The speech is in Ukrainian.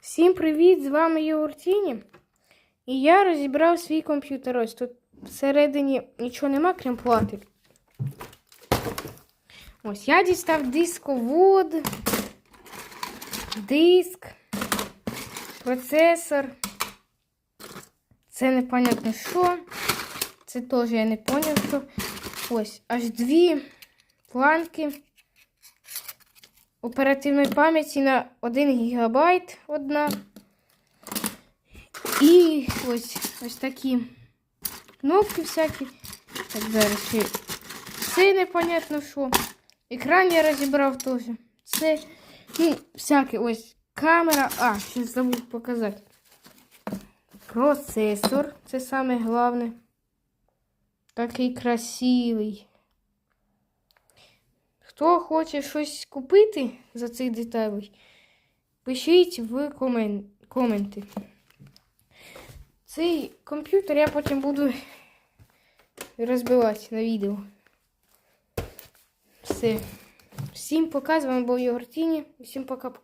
Всім привіт! З вами Єгортіні. І я розібрав свій комп'ютер. Ось тут всередині нічого нема, крім плати. Ось я дістав дисковод, диск, процесор. Це непонятно що. Це теж я не поняв, що. Ось аж дві планки оперативної пам'яті на 1 ГБ одна. І ось ось такі кнопки всякі. Так, зараз ще це непонятно що. Екран я розібрав теж. Це, ну, всяке ось камера. А, ще забув показати. Процесор. Це саме головне. Такий красивий. Хто хоче щось купити за цих деталей, пишіть в комен... коменти. Цей комп'ютер я потім буду розбивати на відео. Все. Всім пока, з вами був Єгор Тіні. Всім пока-пока.